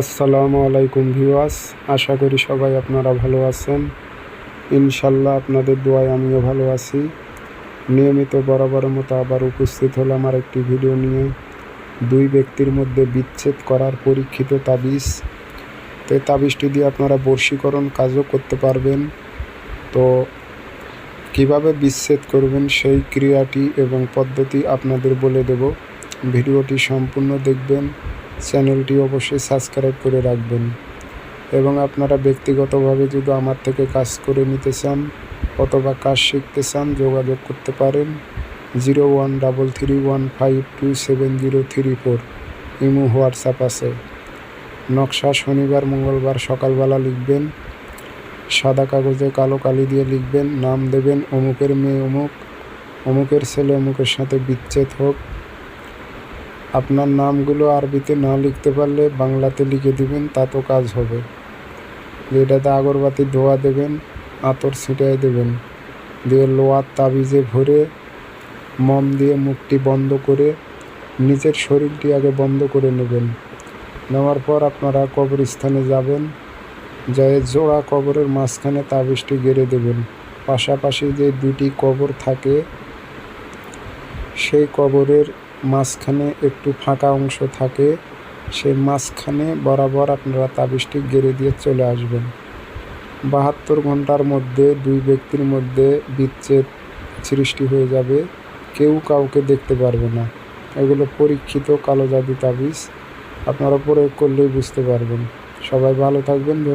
আসসালামু আলাইকুম ভিউয়ার্স, আশা করি সবাই আপনারা ভালো আছেন। ইনশাল্লাহ আপনাদের দোয়ায় আমিও ভালো আছি। নিয়মিত বরাবর মতো আবার উপস্থিত হলাম আর একটি ভিডিও নিয়ে। দুই ব্যক্তির মধ্যে বিচ্ছেদ করার পরীক্ষিত তাবিজ। তো এই তাবিজটি দিয়ে আপনারা বর্ষীকরণ কাজও করতে পারবেন। তো কীভাবে বিচ্ছেদ করবেন সেই ক্রিয়াটি এবং পদ্ধতি আপনাদের বলে দেব। ভিডিওটি সম্পূর্ণ দেখবেন। চ্যানেলটি অবশ্যই সাবস্ক্রাইব করে রাখবেন। এবং আপনারা ব্যক্তিগতভাবে যদি আমার থেকে কাজ করে নিতে চান অথবা কাজ শিখতে চান, যোগাযোগ করতে পারেন zero one double three one five two seven zero three four. Imo, WhatsApp আছে। নকশা শনিবার, মঙ্গলবার সকালবেলা লিখবেন। সাদা কাগজে কালো কালি দিয়ে লিখবেন। নাম দেবেন অমুকের মেয়ে অমুক। অমুকের ছেলে অমুকের সাথে বিচ্ছেদ হোক। আপনার নামগুলো আরবিতে না লিখতে পারলে বাংলাতে লিখে দিবেন, তো কাজ হবে। যেটাতে আগরবাতি ধোয়া দেবেন, আতর ছিটাই দেবেন। দিয়ে লোয়ার তাবিজে ভরে, মম দিয়ে মুখটি বন্ধ করে, নিজের শরীরটি আগে বন্ধ করে নেবেন। নেওয়ার পর আপনারা কবরস্থানে যাবেন, যায় জোড়া কবরের মাঝখানে তাবিজটি গেড়ে দেবেন। পাশাপাশি যে দুটি কবর থাকে, সেই কবরের মাঝখানে একটু ফাঁকা অংশ থাকে সেই মাঝখানে বরাবর আপনারা তাবিজটি গেড়ে দিয়ে চলে আসবেন। বাহাত্তর ঘণ্টার মধ্যে দুই ব্যক্তির মধ্যে বিচ্ছেদ সৃষ্টি হয়ে যাবে, কেউ কাউকে দেখতে পারবে না। এগুলো পরীক্ষিত কালো জাদু তাবিজ, আপনারা প্রয়োগ করলেই বুঝতে পারবেন। সবাই ভালো থাকবেন